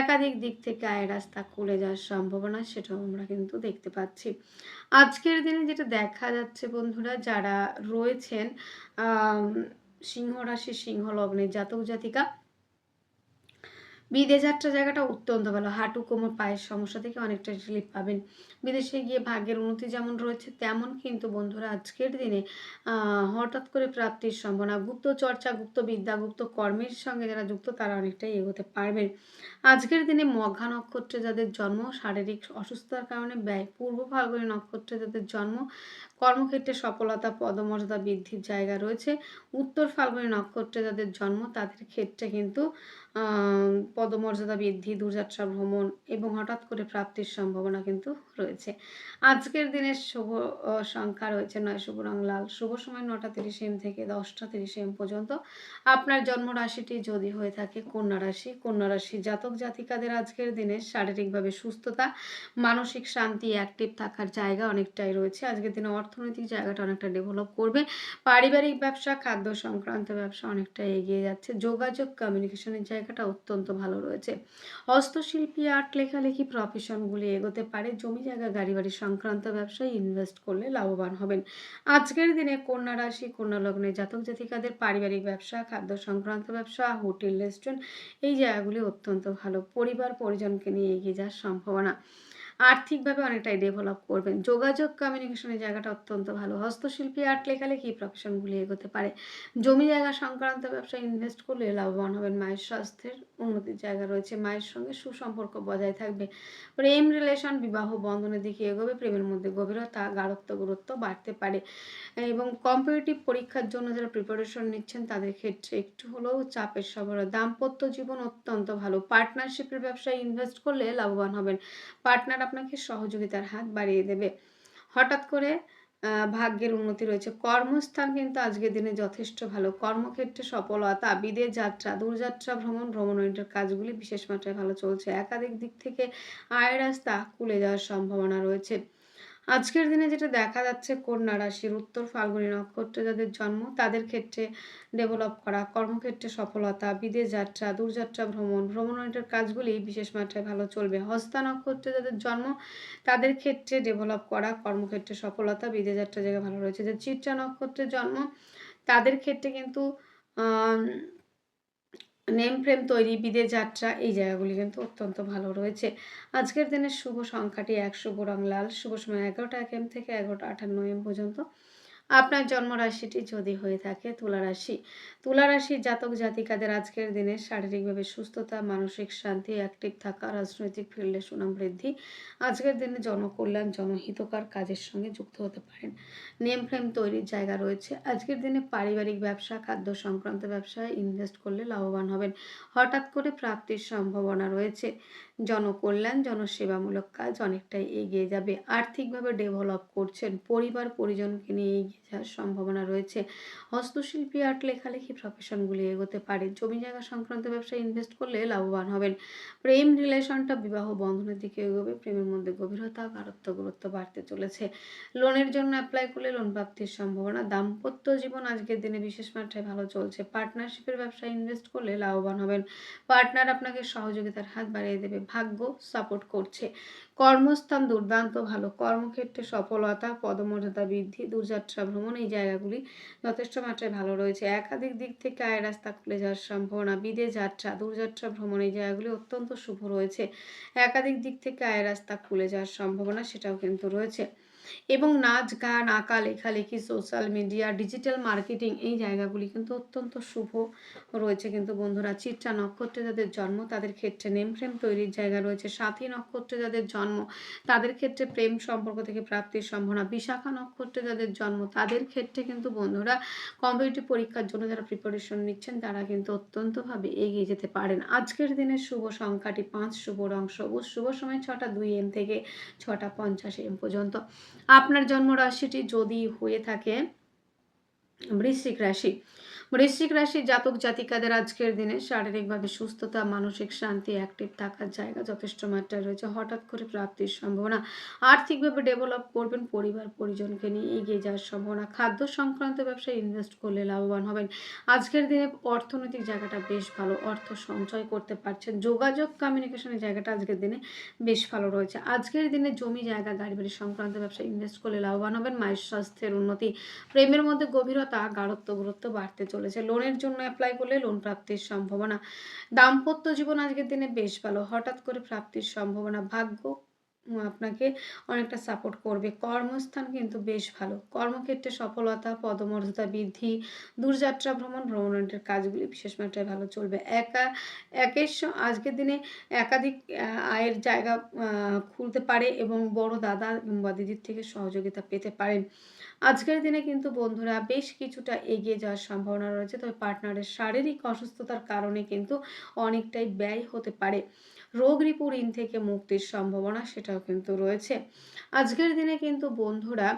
একাধিক দিক থেকে আয়ের রাস্তা খুলে যাওয়ার সম্ভাবনা সেটাও আমরা কিন্তু দেখতে পাচ্ছি। আজকের দিনে যেটা দেখা যাচ্ছে বন্ধুরা, যারা রয়েছেন সিংহ রাশি, সিংহ লগ্নের জাতক জাতিকা বিদেশ যাত্রা জায়গাটা অত্যন্ত ভালো। হাঁটু, কোমর, পায়ের সমস্যা থেকে অনেকটা রিলিফ পাবেন। বিদেশে গিয়ে ভাগ্যের উন্নতি যেমন রয়েছে, তেমন কিন্তু বন্ধুরা আজকের দিনে হঠাৎ করে প্রাপ্তির সম্ভাবনা। গুপ্ত চর্চা, গুপ্ত বিদ্যা, গুপ্ত কর্মের সঙ্গে যারা যুক্ত, তারা অনেকটাই এগোতে পারবেন। আজকের দিনে মঘা নক্ষত্রে যাদের জন্ম, শারীরিক অসুস্থতার কারণে ব্যয় পূর্ব ফাল্গুনী নক্ষত্রে যাদের জন্ম কর্মক্ষেত্রে সফলতা, পদমর্যাদা বৃদ্ধির জায়গা রয়েছে। উত্তর ফাল্গুনী নক্ষত্রে যাদের জন্ম, তাদের ক্ষেত্রে কিন্তু পদমর্যাদা বৃদ্ধি, দূরযাত্রা ভ্রমণ এবং হঠাৎ করে প্রাপ্তির সম্ভাবনা কিন্তু রয়েছে। আজকের দিনের শুভ সংখ্যা রয়েছে নয়, শুভ রং লাল। শুভ সময় নটা তিরিশ এম থেকে দশটা তিরিশ এম পর্যন্ত। আপনার জন্ম রাশিটি যদি হয়ে থাকে কন্যা রাশি। কন্যা রাশি জাতক জাতিকাদের আজকের দিনে শারীরিকভাবে সুস্থতা, মানসিক শান্তি অ্যাক্টিভ থাকার জায়গা অনেকটাই রয়েছে। আজকের দিনে অর্থনৈতিক জায়গাটা অনেকটা ডেভেলপ করবে। পারিবারিক ব্যবসা, খাদ্য সংক্রান্ত ব্যবসা অনেকটা এগিয়ে যাচ্ছে। যোগাযোগ কমিউনিকেশনের জায়গাটা অত্যন্ত ভালো রয়েছে। হস্তশিল্পী আর্ট লেখালেখি প্রফেশনগুলি এগোতে পারে। জমি জায়গা গাড়ি বাড়ি সংক্রান্ত ব্যবসায় ইনভেস্ট করলে লাভবান হবেন। আজকের দিনে কন্যা রাশি, কন্যা লগ্নে জাতক জাতিকাদের পারিবারিক ব্যবসা, খাদ্য সংক্রান্ত ব্যবসা, হোটেল রেস্টুরেন্ট এই জায়গাগুলি অত্যন্ত ভালো। পরিবার, পরিজনকে নিয়ে এগিয়ে যাওয়ার সম্ভাবনা। আর্থিকভাবে অনেকটাই ডেভেলপ করবেন। যোগাযোগ কমিউনিকেশনের জায়গাটা অত্যন্ত ভালো। হস্তশিল্পী আর্ট লেখালেখি প্রফেশনগুলি এগোতে পারে। জমি জায়গা সংক্রান্ত ব্যবসায় ইনভেস্ট করলে লাভবান হবেন। মায়ের স্বাস্থ্যের উন্নতির জায়গা রয়েছে। মায়ের সঙ্গে সুসম্পর্ক বজায় থাকবে। প্রেম রিলেশন বিবাহ বন্ধনের দিকে এগোবে। প্রেমের মধ্যে গভীরতা, গাঢ়ত্ব, গুরুত্ব বাড়তে পারে। এবং কম্পিটিটিভ পরীক্ষার জন্য যারা প্রিপারেশন নিচ্ছেন, তাদের ক্ষেত্রে একটু হলেও চাপের সবর। দাম্পত্য জীবন অত্যন্ত ভালো। পার্টনারশিপের ব্যবসায় ইনভেস্ট করলে লাভবান হবেন। পার্টনার আপনাকে সহযোগিতার হাত বাড়িয়ে দেবে। হঠাৎ করে ভাগ্যের উন্নতি রয়েছে। কর্মস্থান কিন্তু আজকের দিনে যথেষ্ট ভালো। কর্মক্ষেত্রে সফলতা, বিদেশ যাত্রা, দূরযাত্রা, ভ্রমণ ভ্রমণ কাজগুলি বিশেষ মাত্রায় ভালো চলছে। একাধিক দিক থেকে আয়ের রাস্তা খুলে যাওয়ার সম্ভাবনা রয়েছে। আজকের দিনে যেটা দেখা যাচ্ছে কন্যা রাশির, উত্তর ফাল্গুনী নক্ষত্রে যাদের জন্ম, তাদের ক্ষেত্রে ডেভেলপ করা কর্মক্ষেত্রে সফলতা, বিদেশ যাত্রা, দূরযাত্রা ভ্রমণ ভ্রমণের কাজগুলি বিশেষ মাত্রায় ভালো চলবে। হস্তা নক্ষত্রে যাদের জন্ম, তাদের ক্ষেত্রে ডেভেলপ করা কর্মক্ষেত্রে সফলতা, বিদেশ যাত্রা জায়গা ভালো রয়েছে। যে চিত্রা নক্ষত্রের জন্ম, তাদের ক্ষেত্রে কিন্তু নেম ফ্রেম তৈরি বিদে যাত্রা, এই জায়গাগুলি কিন্তু অত্যন্ত ভালো রয়েছে। আজকের দিনের শুভ সংখ্যাটি এক, শুভ রং লাল। শুভ সময় এগারোটা এক এম থেকে এগারোটা আটান্ন এম পর্যন্ত। আপনার জন্মরাশিটি যদি হয়ে থাকে তুলা রাশি। তুলা রাশির জাতক জাতিকাদের আজকের দিনে শারীরিকভাবে সুস্থতা, মানসিক শান্তি অ্যাক্টিভ থাকা, রাজনৈতিক ফিল্ডে সুনাম বৃদ্ধি, আজকের দিনে জনকল্যাণ, জনহিতকর কাজের সঙ্গে যুক্ত হতে পারেন। নেম ফ্রেম তৈরির জায়গা রয়েছে। আজকের দিনে পারিবারিক ব্যবসা, খাদ্য সংক্রান্ত ব্যবসায় ইনভেস্ট করলে লাভবান হবেন। হঠাৎ করে প্রাপ্তির সম্ভাবনা রয়েছে। জনকল্যাণ, জনসেবামূলক কাজ অনেকটাই এগিয়ে যাবে। আর্থিকভাবে ডেভেলপ করছেন পরিবার পরিজনকে নিয়ে এগিয়ে যাওয়ার সম্ভাবনা রয়েছে। হস্তশিল্পী, আর্ট লেখালেখি প্রফেশনগুলি এগোতে পারে। জমি জায়গা সংক্রান্ত ব্যবসায় ইনভেস্ট করলে লাভবান হবেন। প্রেম রিলেশনটা বিবাহ বন্ধনের দিকে এগোবে। প্রেমের মধ্যে গভীরতা গাঢ়ত্ব গুরুত্ব বাড়তে চলেছে। লোনের জন্য অ্যাপ্লাই করলে লোন প্রাপ্তির সম্ভাবনা। দাম্পত্য জীবন আজকের দিনে বিশেষ মাত্রায় ভালো চলছে। পার্টনারশিপের ব্যবসায় ইনভেস্ট করলে লাভবান হবেন। পার্টনার আপনাকে সহযোগিতার হাত বাড়িয়ে দেবে। ভাগ্য সাপোর্ট করছে। কর্মস্থান দুর্দান্ত, ভালো কর্মক্ষেত্রে সফলতা, পদমর্যাদা বৃদ্ধি, দূরযাত্রা ভ্রমণ, এই জায়গাগুলি যথেষ্ট মাত্রায় ভালো রয়েছে। একাধিক দিক থেকে আয় রাস্তা খুলে যাওয়ার সম্ভাবনা, বিদেশ যাত্রা, দূরযাত্রা ভ্রমণ, এই জায়গাগুলি অত্যন্ত শুভ রয়েছে। একাধিক দিক থেকে আয় রাস্তা খুলে যাওয়ার সম্ভাবনা সেটাও কিন্তু রয়েছে। এবং নাচ, গান, আঁকা, লেখালেখি সোশ্যাল মিডিয়া ডিজিটাল মার্কেটিং এই জায়গাগুলি কিন্তু অত্যন্ত শুভ রয়েছে কিন্তু বন্ধুরা। চিত্রা নক্ষত্রে যাদের জন্ম, তাদের ক্ষেত্রে নেম ফ্রেম তৈরির জায়গা রয়েছে। সাথী নক্ষত্রে যাদের জন্ম, তাদের ক্ষেত্রে প্রেম সম্পর্ক থেকে প্রাপ্তির সম্ভাবনা। বিশাখা নক্ষত্রে যাদের জন্ম, তাদের ক্ষেত্রে কিন্তু বন্ধুরা কম্পিটিটিভ পরীক্ষার জন্য যারা প্রিপারেশন নিচ্ছেন, তারা কিন্তু অত্যন্তভাবে এগিয়ে যেতে পারেন। আজকের দিনের শুভ সংখ্যাটি পাঁচ শুভ রং সবুজ শুভ সময় ছটা দুই এম থেকে ছটা পঞ্চাশ এম পর্যন্ত। আপনার জন্ম রাশিটি যদি হয়ে থাকে বৃশ্চিক রাশি বৃশ্চিক রাশির জাতক জাতিকাদের আজকের দিনে শারীরিকভাবে সুস্থতা, মানসিক শান্তি অ্যাক্টিভ থাকার জায়গা যথেষ্ট মাত্রায় রয়েছে। হঠাৎ করে প্রাপ্তির সম্ভাবনা, আর্থিকভাবে ডেভেলপ করবেন, পরিবার, পরিজনকে নিয়ে এগিয়ে যাওয়ার সম্ভাবনা, খাদ্য সংক্রান্ত ব্যবসায় ইনভেস্ট করলে লাভবান হবেন। আজকের দিনে অর্থনৈতিক জায়গাটা বেশ ভালো, অর্থ সঞ্চয় করতে পারছেন। যোগাযোগ কমিউনিকেশনের জায়গাটা আজকের দিনে বেশ ভালো রয়েছে। আজকের দিনে জমি জায়গা, গাড়ি বাড়ি সংক্রান্ত ব্যবসায় ইনভেস্ট করলে লাভবান হবেন। মায়ের স্বাস্থ্যের উন্নতি, প্রেমের মধ্যে গভীরতা, গাঢ়ত্ব, গুরুত্ব বাড়তে চলেছে। লোনের জন্য অ্যাপ্লাই করলে লোন প্রাপ্তির সম্ভাবনা। দাম্পত্য জীবন আজকের দিনে বেশ ভালো। হঠাৎ করে প্রাপ্তির সম্ভাবনা, ভাগ্য আপনাকে অনেকটা সাপোর্ট করবে। কর্মস্থান কিন্তু বেশ ভালো। কর্মক্ষেত্রে সফলতা, পদমর্যাদা বৃদ্ধি, দূরযাত্রা ভ্রমণ ভ্রমণের কাজগুলি বিশেষ মাত্রায় ভালো চলবে। একা, একের আজকের দিনে একাধিক আয়ের জায়গা খুলতে পারে এবং বড় দাদা কিংবা দিদির থেকে সহযোগিতা পেতে পারেন। আজকের দিনে কিন্তু বন্ধুরা বেশ কিছুটা এগিয়ে যাওয়ার সম্ভাবনা রয়েছে। তবে পার্টনারের শারীরিক অসুস্থতার কারণে কিন্তু অনেকটাই ব্যয় হতে পারে। রোগ রিপু ঋণ থেকে মুক্তির সম্ভাবনা সেটাও কিন্তু রয়েছে। আজকের দিনে কিন্তু বন্ধুরা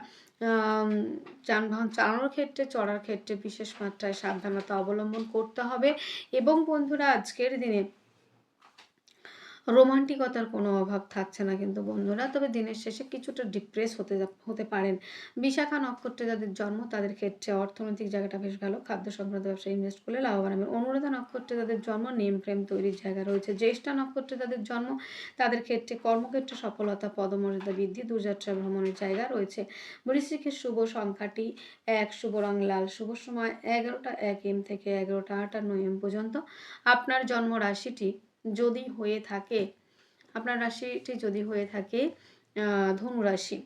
যানবাহন চালানোর ক্ষেত্রে, চড়ার ক্ষেত্রে বিশেষ মাত্রায় সাবধানতা অবলম্বন করতে হবে। এবং বন্ধুরা, আজকের দিনে রোমান্টিকতার কোনো অভাব থাকছে না কিন্তু বন্ধুরা। তবে দিনের শেষে কিছুটা ডিপ্রেস হতে হতে পারেন। বিশাখা নক্ষত্রে যাদের জন্ম, তাদের ক্ষেত্রে অর্থনৈতিক জায়গাটা বেশ ভালো। খাদ্য সংক্রান্ত ব্যবসায় ইনভেস্ট করলে লাভবান হবেন অনুরাধা নক্ষত্রে যাদের জন্ম নেম প্রেম তৈরির জায়গা রয়েছে। জ্যেষ্ঠা নক্ষত্রে যাদের জন্ম, তাদের ক্ষেত্রে কর্মক্ষেত্রে সফলতা, পদমর্যাদা বৃদ্ধি, দূরযাত্রা ভ্রমণের জায়গা রয়েছে। বৃশ্চিকের শুভ সংখ্যাটি এক, শুভ রং লাল। শুভ সময় এগারোটা এক এম থেকে এগারোটা আটান্ন এম পর্যন্ত। আপনার জন্ম রাশিটি যদি হয়ে থাকে, আপনার রাশিটি যদি হয়ে থাকে ধনুরাশি।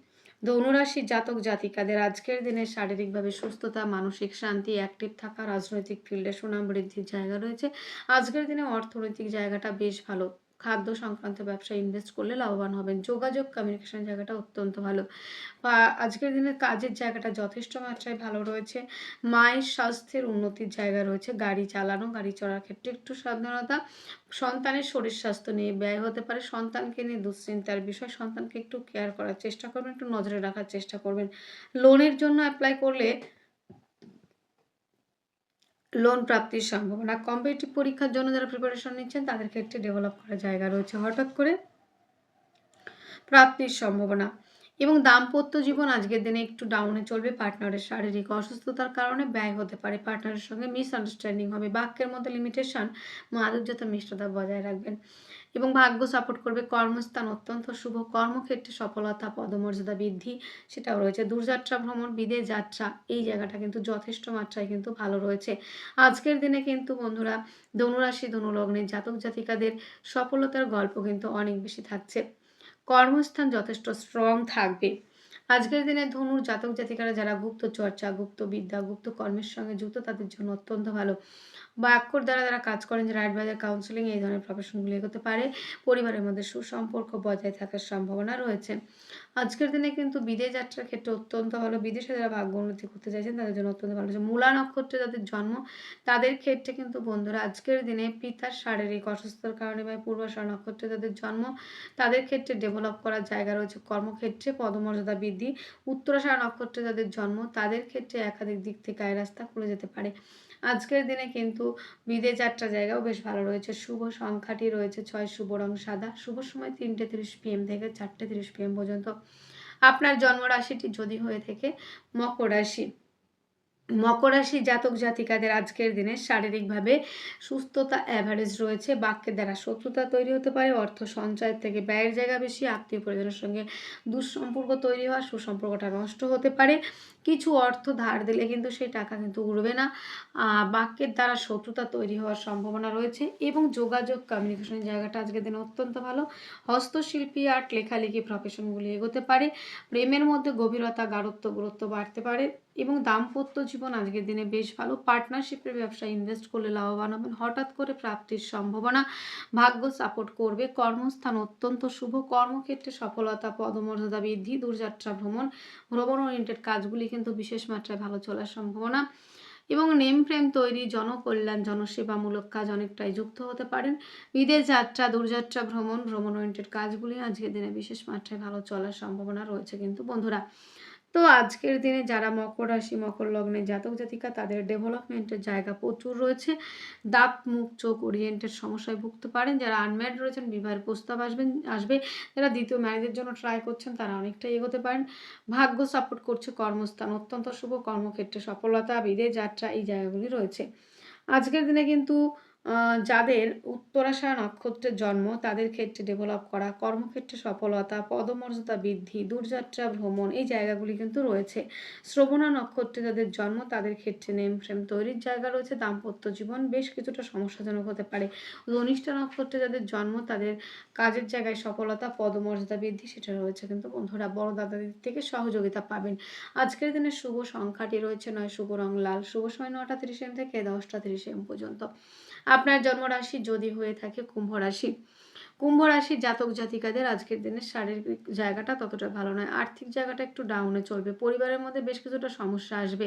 ধনুরাশির জাতক জাতিকাদের আজকের দিনে শারীরিকভাবে সুস্থতা, মানসিক শান্তি অ্যাক্টিভ থাকা, রাজনৈতিক ফিল্ডে সুনাম বৃদ্ধির জায়গা রয়েছে। আজকের দিনে অর্থনৈতিক জায়গাটা বেশ ভালো। খাদ্য সংক্রান্ত ব্যবসায় ইনভেস্ট করলে লাভবান হবেন। যোগাযোগ কমিউনিকেশন জায়গাটা অত্যন্ত ভালো। বা আজকের দিনে কাজের জায়গাটা যথেষ্ট মাত্রায় ভালো রয়েছে। মায়ের স্বাস্থ্যের উন্নতির জায়গা রয়েছে। গাড়ি চালানো, গাড়ি চলার ক্ষেত্রে একটু সাবধানতা। সন্তানের শরীর স্বাস্থ্য নিয়ে ব্যয় হতে পারে। সন্তানকে নিয়ে দুশ্চিন্তার বিষয়। সন্তানকে একটু কেয়ার করার চেষ্টা করবেন, একটু নজরে রাখার চেষ্টা করবেন। লোনের জন্য অ্যাপ্লাই করলে লোন প্রাপ্তির সম্ভাবনা। কম্পিটিটিভ পরীক্ষার জন্য যারা প্রিপারেশন নিচ্ছেন, তাদেরকে একটি ডেভেলপ করার জায়গা রয়েছে। হঠাৎ করে প্রাপ্তির সম্ভাবনা। এবং দাম্পত্য জীবন আজকের দিনে একটু ডাউনে চলবে। পার্টনারের শারীরিক অসুস্থতার কারণে ব্যয় হতে পারে। পার্টনারের সঙ্গে মিসআন্ডারস্ট্যান্ডিং হবে। বাক্যের মধ্যে লিমিটেশন মাধুর্যতা, মিষ্টতা বজায় রাখবেন। এবং ভাগ্য সাপোর্ট করবে। কর্মস্থান অত্যন্ত শুভ। কর্মক্ষেত্রে সফলতা, পদমর্যাদা বৃদ্ধি সেটাও রয়েছে। দূরযাত্রা, ভ্রমণ, বিদেশ যাত্রা এই জায়গাটা কিন্তু যথেষ্ট মাত্রায় কিন্তু ভালো রয়েছে। আজকের দিনে কিন্তু বন্ধুরা ধনুরাশি, ধনুলগ্নের জাতক জাতিকাদের সফলতার গল্প কিন্তু অনেক বেশি থাকছে। কর্মস্থান যথেষ্ট স্ট্রং থাকবে। আজকের দিনে ধনুর জাতক জাতিকারা যারা গুপ্ত চর্চা, গুপ্ত বিদ্যা, গুপ্ত কর্মের সঙ্গে যুক্ত তাদের জন্য অত্যন্ত ভালো। বা অক্ষর দ্বারা যারা কাজ করেন যারা অ্যাডভাইজার কাউন্সিলিং, এই ধরনের প্রফেশনগুলি এগোতে পারে। পরিবারের মধ্যে সুসম্পর্ক বজায় থাকার সম্ভাবনা রয়েছে। আজকের দিনে কিন্তু বিদেশ যাত্রার ক্ষেত্রে অত্যন্ত ভালো। বিদেশে যারা ভাগ্য উন্নতি করতে চাইছেন, তাদের জন্য অত্যন্ত ভালো। মূলা নক্ষত্রে যাদের জন্ম, তাদের ক্ষেত্রে কিন্তু বন্ধুরা আজকের দিনে পিতার শারীরিক অসুস্থতার কারণে বা পূর্বাশা নক্ষত্রে যাদের জন্ম, তাদের ক্ষেত্রে ডেভেলপ করার জায়গা রয়েছে। কর্মক্ষেত্রে পদমর্যাদা বৃদ্ধি। উত্তরাশারা নক্ষত্রে যাদের জন্ম, তাদের ক্ষেত্রে একাধিক দিক থেকে আয় রাস্তা খুলে যেতে পারে। আজকের দিনে কিন্তু বিদে যাত্রা জায়গাও বেশ ভালো রয়েছে। শুভ সংখ্যাটি রয়েছে ছয়, শুভ রং সাদা। শুভ সময় তিনটে তিরিশ পিএম থেকে চারটে তিরিশ পিএম পর্যন্ত। আপনার জন্মরাশিটি যদি হয়ে থাকে, মকর রাশি। মকর রাশি জাতক জাতিকাদের আজকের দিনে শারীরিকভাবে সুস্থতা অ্যাভারেজ রয়েছে বাক্যের দ্বারা শত্রুতা তৈরি হতে পারে, অর্থ সঞ্চয়ের থেকে ব্যয়ের জায়গা বেশি, আত্মীয় পরিজনের সঙ্গে দুঃসম্পর্ক তৈরি হওয়া, সুসম্পর্কটা নষ্ট হতে পারে। কিছু অর্থ ধার দিলে কিন্তু সেই টাকা কিন্তু উড়বে না। বাক্যের দ্বারা শত্রুতা তৈরি হওয়ার সম্ভাবনা রয়েছে এবং যোগাযোগ কমিউনিকেশনের জায়গাটা আজকের দিনে অত্যন্ত ভালো। হস্তশিল্পী আর্ট লেখালেখি প্রফেশনগুলি এগোতে পারে। প্রেমের মধ্যে গভীরতা, গাঢ়ত্ব, গুরুত্ব বাড়তে পারে। এবং দাম্পত্য জীবন আজকের দিনে বেশ ভালো। পার্টনারশিপের ব্যবসায় ইনভেস্ট করলে লাভবান হবেন। হঠাৎ করে প্রাপ্তির সম্ভাবনা, ভাগ্য সাপোর্ট করবে। কর্মস্থান অত্যন্ত শুভ। কর্মক্ষেত্রে সফলতা, পদমর্যাদা বৃদ্ধি, দূরযাত্রা, ভ্রমণ ভ্রমণ ওরিয়েন্টেড কাজগুলি কিন্তু বিশেষ মাত্রায় ভালো চলার সম্ভাবনা। এবং নেম ফ্রেম তৈরি, জনকল্যাণ, জনসেবামূলক কাজ অনেকটাই যুক্ত হতে পারেন। বিদেশ যাত্রা, দূরযাত্রা, ভ্রমণ ভ্রমণ ওরিয়েন্টেড কাজগুলি আজকের দিনে বিশেষ মাত্রায় ভালো চলার সম্ভাবনা রয়েছে কিন্তু বন্ধুরা। তো আজকের দিনে যারা মকর রাশি, মকর লগ্নে জাতক জাতিকা, তাদের ডেভেলপমেন্টের জায়গা প্রচুর রয়েছে। দাঁত, মুখ, চোখ ওরিয়েন্টের সমস্যায় ভুগতে পারেন। যারা আনম্যারিড রয়েছেন, বিবাহের প্রস্তাব আসবেন, আসবে। যারা দ্বিতীয় ম্যারেজের জন্য ট্রাই করছেন, তারা অনেকটাই এগোতে পারেন। ভাগ্য সাপোর্ট করছে কর্মস্থান। অত্যন্ত শুভ কর্মক্ষেত্রে সফলতা, বিদেশ যাত্রা এই জায়গাগুলি রয়েছে। আজকের দিনে কিন্তু যাদের উত্তরাশা নক্ষত্রের জন্ম, তাদের ক্ষেত্রে ডেভেলপ করা কর্মক্ষেত্রে সফলতা, পদমর্যাদা বৃদ্ধি, দূরযাত্রা, ভ্রমণ এই জায়গাগুলি কিন্তু রয়েছে। শ্রবণা নক্ষত্রে যাদের জন্ম, তাদের ক্ষেত্রে নেম ফ্রেম তৈরির জায়গা রয়েছে, দাম্পত্য জীবন বেশ কিছুটা সমস্যাজনক হতে পারে। ধনিষ্ঠা নক্ষত্রে যাদের জন্ম, তাদের কাজের জায়গায় সফলতা, পদমর্যাদা বৃদ্ধি, সেটা রয়েছে কিন্তু বন্ধুরা বড় দাদাদের থেকে সহযোগিতা পাবেন। আজকের দিনে শুভ সংখ্যাটি রয়েছে নয়, শুভ রং লাল, শুভ সময় নটা তিরিশ এম থেকে দশটা তিরিশ এম পর্যন্ত। আপনার জন্মরাশি যদি হয়ে থাকে কুম্ভ রাশি কুম্ভ রাশির জাতক জাতিকাদের আজকের দিনে শারীরিক জায়গাটা ততটা ভালো নয়। আর্থিক জায়গাটা একটু ডাউনে চলবে। পরিবারের মধ্যে বেশ কিছুটা সমস্যা আসবে।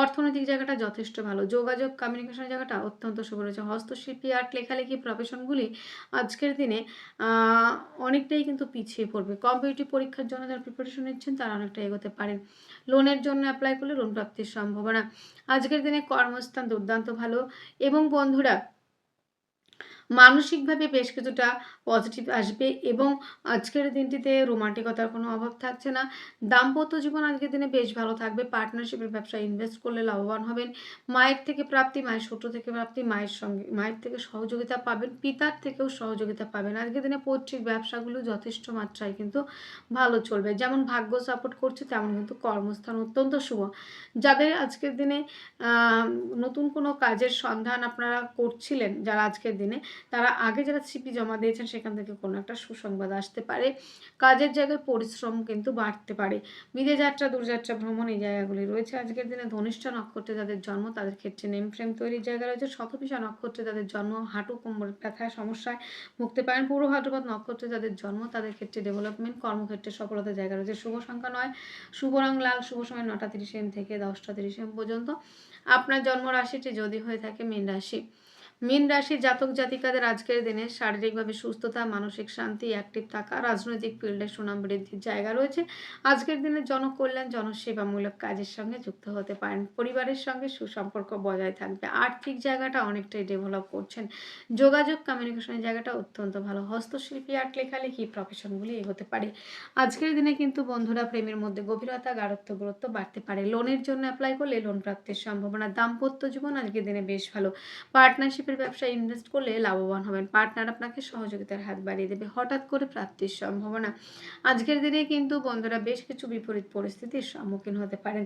অর্থনৈতিক জায়গাটা যথেষ্ট ভালো। যোগাযোগ কমিউনিকেশনের জায়গাটা অত্যন্ত শুভ রয়েছে। হস্তশিল্পী আর্ট লেখালেখি প্রফেশনগুলি আজকের দিনে অনেকটাই কিন্তু পিছিয়ে পড়বে। কম্পিটিটিভ পরীক্ষার জন্য যারা প্রিপারেশন নিচ্ছেন, তারা অনেকটা এগোতে পারেন। লোনের জন্য অ্যাপ্লাই করলে লোন প্রাপ্তির সম্ভাবনা। আজকের দিনে কর্মস্থান দুর্দান্ত ভালো। এবং বন্ধুরা মানসিকভাবে বেশ কিছুটা পজিটিভ আসবে এবং আজকের দিনটিতে রোমান্টিকতার কোনো অভাব থাকছে না। দাম্পত্য জীবন আজকের দিনে বেশ ভালো থাকবে। পার্টনারশিপের ব্যবসায় ইনভেস্ট করলে লাভবান হবেন। মায়ের থেকে প্রাপ্তি, মায়ের ছোট থেকে প্রাপ্তি, মায়ের সঙ্গে, মায়ের থেকে সহযোগিতা পাবেন, পিতার থেকেও সহযোগিতা পাবেন। আজকের দিনে পৈতৃক ব্যবসাগুলো যথেষ্ট মাত্রায় কিন্তু ভালো চলবে। যেমন ভাগ্য সাপোর্ট করছে, তেমন কিন্তু কর্মস্থান অত্যন্ত শুভ। যাদের আজকের দিনে নতুন কোনো কাজের সন্ধান আপনারা করছিলেন, যারা আজকের দিনে তারা আগে যারা সিপি জমা দিয়েছেন সেখান থেকে কোনো একটা সুসংবাদ আসতে পারে। কাজের জায়গায় পরিশ্রম কিন্তু বাড়তে পারে। বিদে যাত্রা, দূরযাত্রা, ভ্রমণ এই জায়গাগুলি রয়েছে। আজকের দিনে ধনিষ্ঠা নক্ষত্রে যাদের জন্ম, তাদের ক্ষেত্রে নেম ফ্রেম তৈরির জায়গা রয়েছে। শতপিসা নক্ষত্রে যাদের জন্ম, হাঁটু, কোমর ব্যথায় সমস্যায় ভুগতে পারেন। পুরো হাঁটুপাত নক্ষত্রে যাদের জন্ম, তাদের ক্ষেত্রে ডেভেলপমেন্ট কর্মক্ষেত্রে সফলতার জায়গা রয়েছে। শুভ সংখ্যা নয়, শুভ রং লাল। শুভ সময় নটা তিরিশ এম থেকে দশটা তিরিশ এম পর্যন্ত। আপনার জন্ম রাশিটি যদি হয়ে থাকে মীন রাশি। মীন রাশির জাতক জাতিকাদের আজকের দিনে শারীরিকভাবে সুস্থতা, মানসিক শান্তি অ্যাক্টিভ থাকা, রাজনৈতিক ফিল্ডে সুনাম বৃদ্ধির জায়গা রয়েছে। আজকের দিনে জনকল্যাণ, জনসেবামূলক কাজের সঙ্গে যুক্ত হতে পারেন। পরিবারের সঙ্গে সুসম্পর্ক বজায় থাকবে। আর্থিক জায়গাটা অনেকটাই ডেভেলপ করছেন। যোগাযোগ কমিউনিকেশনের জায়গাটা অত্যন্ত ভালো। হস্তশিল্পী আর্ট লেখালেখি প্রফেশনগুলি এগোতে পারে। আজকের দিনে কিন্তু বন্ধুরা প্রেমের মধ্যে গভীরতা, গাঢ়ত্ব, গুরুত্ব বাড়তে পারে। লোনের জন্য অ্যাপ্লাই করলে লোন প্রাপ্তির সম্ভাবনা, দাম্পত্য জীবন আজকের দিনে বেশ ভালো। পার্টনারশিপ পার্টনারশিপের ব্যবসায় ইনভেস্ট করলে লাভবান হবেন। পার্টনার আপনাকে সহযোগিতার হাত বাড়িয়ে দেবে। হঠাৎ করে প্রাপ্তির সম্ভাবনা। আজকের দিনে কিন্তু বন্ধুরা বেশ কিছু বিপরীত পরিস্থিতির সম্মুখীন হতে পারেন।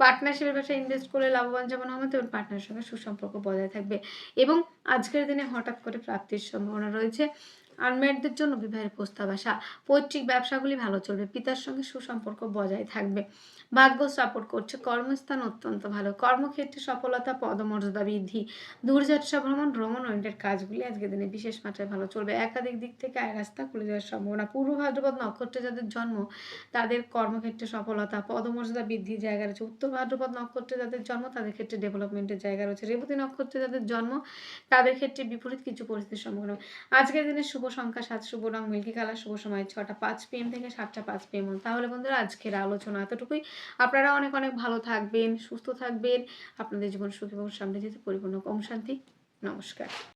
পার্টনারশিপের ব্যবসায় ইনভেস্ট করলে লাভবান যেমন হবে তেমন পার্টনারের সঙ্গে সুসম্পর্ক বজায় থাকবে। এবং আজকের দিনে হঠাৎ করে প্রাপ্তির সম্ভাবনা রয়েছে। আনমেডদের জন্য বিবাহের প্রস্তাব আসা। পৈতৃক ব্যবসাগুলি ভালো চলবে, পিতার সঙ্গে সুসম্পর্ক বজায় থাকবে। ভাগ্য সাপোর্ট করছে, কর্মস্থান অত্যন্ত ভালো। কর্মক্ষেত্রে সফলতা, পদমর্যাদা বৃদ্ধি। দূরযাত্রা ভ্রমণ ভ্রমণ ওরিয়েন্টেড কাজগুলি আজকের দিনে বিশেষ মাত্রায় ভালো চলবে। একাধিক দিক থেকে আয় রাস্তা খুলে যাওয়ার সম্ভাবনা। পূর্ব ভাদ্রপদ নক্ষত্রে যাদের জন্ম, তাদের কর্মক্ষেত্রে সফলতা, পদমর্যাদা বৃদ্ধির জায়গা রয়েছে। উত্তর ভাদ্রপদ নক্ষত্রে যাদের জন্ম, তাদের ক্ষেত্রে ডেভেলপমেন্টের জায়গা রয়েছে। রেবতী নক্ষত্রে যাদের জন্ম, তাদের ক্ষেত্রে বিপরীত কিছু পরিস্থিতির সম্ভাবনা আজকের দিনে শুভ সংখ্যা, সাত শুভ রং, মিল্কি কালার, শুভ সময় ছটা পাঁচ পিএম থেকে সাতটা পাঁচ পিএম তাহলে বন্ধুরা, আজকের আলোচনা এতটুকুই। আপনারা অনেক অনেক ভালো থাকবেন, সুস্থ থাকবেন। আপনাদের জীবন সুখ এবং সমৃদ্ধিতে পরিপূর্ণ ওম শান্তি। নমস্কার।